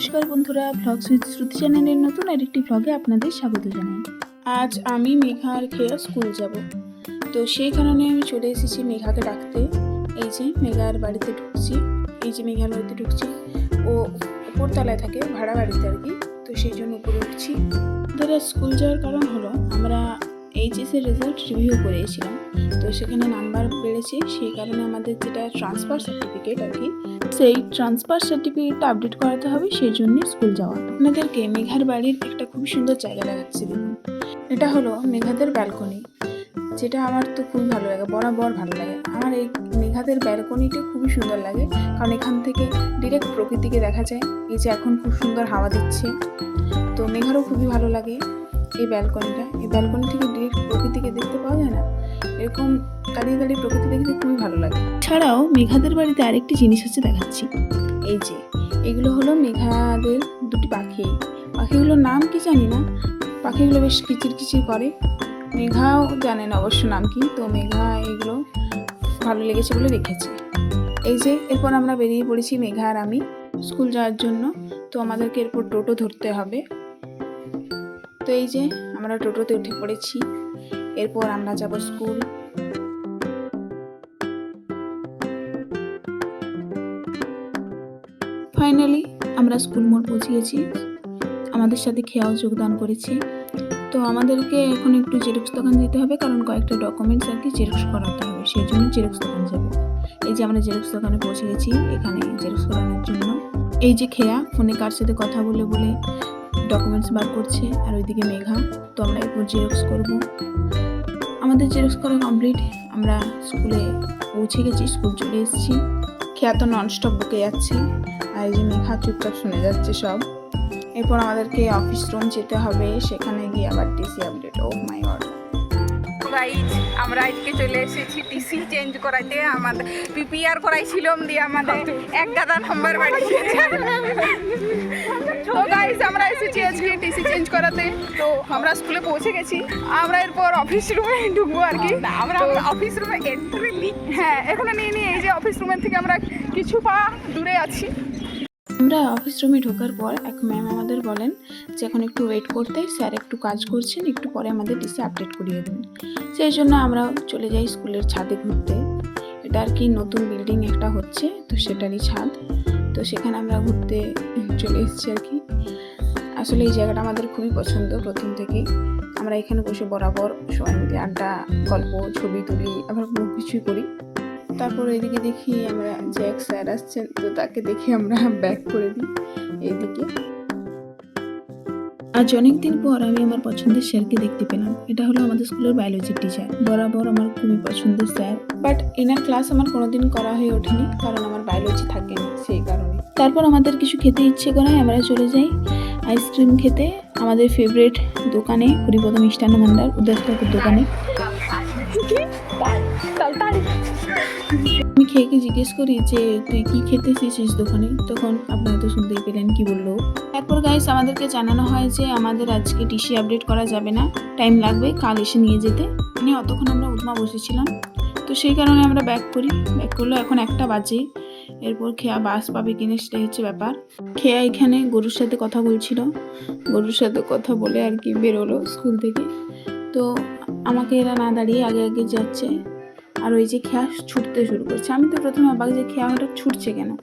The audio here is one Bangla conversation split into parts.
নমস্কার বন্ধুরা ভ্লগ সুইথ শ্রুতি চ্যানেলের নতুন আরেকটি ভ্লগে আপনাদের স্বাগত জানাই। আজ আমি মেঘা আর খেয়া স্কুল যাব। তো সেই কারণে আমি চলে এসেছি মেঘাকে ডাকতে। এই যে মেঘার বাড়িতে ঢুকছি। এই যে মেঘার বাড়িতে ঢুকছি। ও উপরতলায় থাকে, ভাড়া বাড়িতে আর কি। তো সেই জন্য উপরে উঠছি। আমাদের স্কুল যাওয়ার কারণ হলো, আমরা এইচএসের রেজাল্ট রিভিউ করেছিলাম। তো সেখানে নাম্বার বেড়েছে সেই কারণে আমাদের যেটা ট্রান্সফার সার্টিফিকেট আর কি, সেই ট্রান্সফার সার্টিফিকেটটা আপডেট করাতে হবে। সেই জন্য স্কুল যাওয়া। আপনাদেরকে মেঘার বাড়ির একটা খুব সুন্দর জায়গা দেখাচ্ছি দেখুন। এটা হলো মেঘাদের ব্যালকনি যেটা আমার তো খুবই ভালো লাগে, বরাবর ভালো লাগে। আমার এই মেঘাদের ব্যালকনিটা খুবই সুন্দর লাগে। কারণ এখান থেকে ডিরেক্ট প্রকৃতিকে দেখা যায়। এই যে এখন খুব সুন্দর হাওয়া দিচ্ছে। তো মেঘারও খুবই ভালো লাগে। এই ব্যালকনিটা, এই ব্যালকনি থেকে ডিরেক্ট প্রকৃতিকে দেখতে পাওয়া যায় না? এরকম দাঁড়িয়ে দাঁড়িয়ে প্রকৃতি দেখতে খুবই ভালো লাগে। ছাড়াও মেঘাদের বাড়িতে আরেকটি জিনিস হচ্ছে দেখাচ্ছি। এই যে, এগুলো হলো মেঘাদের দুটি পাখি। পাখিগুলোর নাম কি জানি না? পাখিগুলো বেশ কিচির কিচির করে। মেঘাও জানে না অবশ্য নাম কি, তো মেঘা এগুলো ভালো লেগেছে বলে রেখেছে। এই যে, এরপর আমরা বেরিয়ে পড়েছি মেঘা আর আমি স্কুল যাওয়ার জন্য। তো আমাদেরকে এরপর টোটো ধরতে হবে। তো এই যে আমরা টোটোতে উঠে পড়েছি। এরপর আমরা যাব স্কুল। ফাইনালি আমরা স্কুল মোড় পৌঁছে গেছি আমাদের সাথে খেয়াও যোগদান করেছে। তো আমাদেরকে এখন একটু জেরক্স দোকান যেতে হবে, কারণ কয়েকটা ডকুমেন্টস আর কি জেরক্স করাতে হবে, সেই জন্য জেরক্স দোকান যাব। এই যে আমরা জেরক্স দোকানে পৌঁছে গেছি এখানে জেরক্স করানোর জন্য। এই যে খেয়া, ফোনে কার সাথে কথা বলে বলে ডকুমেন্টস বার করছে, আর ওইদিকে মেঘা, তো আমরা এরপর জেরক্স করব। আমাদের জেরক্স করা কমপ্লিট আমরা স্কুলে পৌঁছে গেছি স্কুল চলে এসেছি। খেয়া তো ননস্টপ বকে যাচ্ছে, আর এই যে মেঘা চুপচাপ শুনে যাচ্ছে সব। এরপর আমাদেরকে অফিস রুম যেতে হবে, সেখানে গিয়ে আবার TC update oh my god guys আমরা আজকে চলে এসেছি টিসি চেঞ্জ করাইতে। আমাদের পিপিআর করাইছিলাম দিয়ে আমাদের এক গাদা নাম্বার বাড়িয়েছে তো গাইজ আমরা এসেছি আজকে টিসি চেঞ্জ করাতে। তো আমরা স্কুলে পৌঁছে গেছি। আমরা এরপর অফিস রুমে ঢুকবো আর কি। আমরা অফিস রুমে এন্ট্রি হ্যাঁ এখানে নিয়ে নিয়ে এই যে অফিস রুমের থেকে আমরা কিছু পা দূরে আছি। আমরা অফিস রুমে ঢোকার পর এক ম্যাম আমাদের বলেন যে এখন একটু ওয়েট করতে স্যার একটু কাজ করছেন, একটু পরে আমাদের ডিসি আপডেট করিয়ে দেবেন সেই জন্য আমরা চলে যাই স্কুলের ছাদে ঘুরতে। এটা আর কি নতুন বিল্ডিং একটা হচ্ছে, তো সেটারই ছাদ। তো সেখানে আমরা ঘুরতে চলে এসেছি আর কি। আসলে এই জায়গাটা আমাদের খুবই পছন্দ প্রথম থেকেই। আমরা এখানে বসে বরাবর সবাই মিলে আড্ডা, গল্প, ছবি তুলি, আবার বহু কিছুই করি। তারপর এদিকে দেখি আমরা এক স্যার আসছেন, তো তাকে দেখে আমরা ব্যাক করে দিই এদিকে। আজ অনেকদিন পর আমি আমার পছন্দের স্যারকে দেখতে পেলাম। এটা হলো আমাদের স্কুলের বায়োলজির টিচার বরাবর আমার খুবই পছন্দের স্যার। বাট এনার ক্লাস আমার কোনোদিন করা হয়ে ওঠেনি, কারণ আমার বায়োলজি থাকেনি সেই কারণে। তারপর আমাদের কিছু খেতে ইচ্ছে করায় আমরা চলে যাই আইসক্রিম খেতে। আমাদের ফেভারিট দোকানে হরিপদ মিষ্টান্ন ভান্ডার, উদাস দোকানে। আমি খেয়েকে জিজ্ঞেস করি যে, তুই কি খেতে চেয়েছিস দোকানে? তখন আপনারা তো শুনতেই পেলেন, কি বলল। তারপর গাইস আমাদেরকে জানানো হয় যে, আমাদের আজকে টিসি আপডেট করা যাবে না। টাইম লাগবে কাল এসে নিয়ে যেতে। মানে অতক্ষণ আমরা উৎমা বসেছিলাম। তো সেই কারণে আমরা ব্যাক করি। ব্যাক করল এখন একটা বাজে। এরপর খেয়া বাস পাবে কিনে সেটাই হচ্ছে ব্যাপার। খেয়া এখানে গরুর সাথে কথা বলছিল। গরুর সাথে কথা বলে আর কি বেরোলো স্কুল থেকে। তো আমাকে এরা না দাঁড়িয়ে আগে আগে যাচ্ছে। আর ওই যে খেয়া ছুটতে শুরু করছে। আমি তো প্রথমে অবাক যে খেয়া হঠাৎ ছুটছে কেন?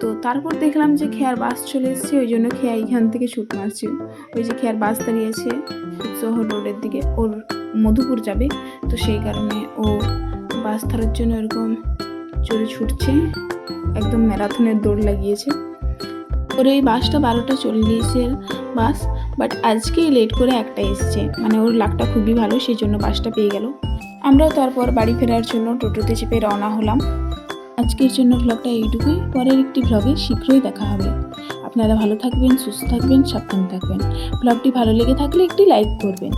তো তারপর দেখলাম যে খেয়ার বাস চলে এসছে, ওই জন্য খেয়া এখান থেকে ছুট মারছে। ওই যে খেয়ার বাস দাঁড়িয়েছে শহর রোডের দিকে। ওর মধুপুর যাবে, তো সেই কারণে ও বাস ধরার জন্য এরকম চড়ে ছুটছে। একদম ম্যারাথনের দৌড় লাগিয়েছে। ওর এই বাসটা বারোটা চল্লিশের বাস। বাট আজকে লেট করে একটা এসছে। মানে ওর লাকটা খুবই ভালো, সেই জন্য বাসটা পেয়ে গেল। আমরাও তারপর বাড়ি ফেরার জন্য টোটোতে চেপে রওনা হলাম। আজকের জন্য ভ্লগটা এইটুকুই। পরের একটি ভ্লগে শীঘ্রই দেখা হবে। আপনারা ভালো থাকবেন, সুস্থ থাকবেন, সাবধান থাকবেন। ভ্লগটি ভালো লেগে থাকলে একটি লাইক করবেন।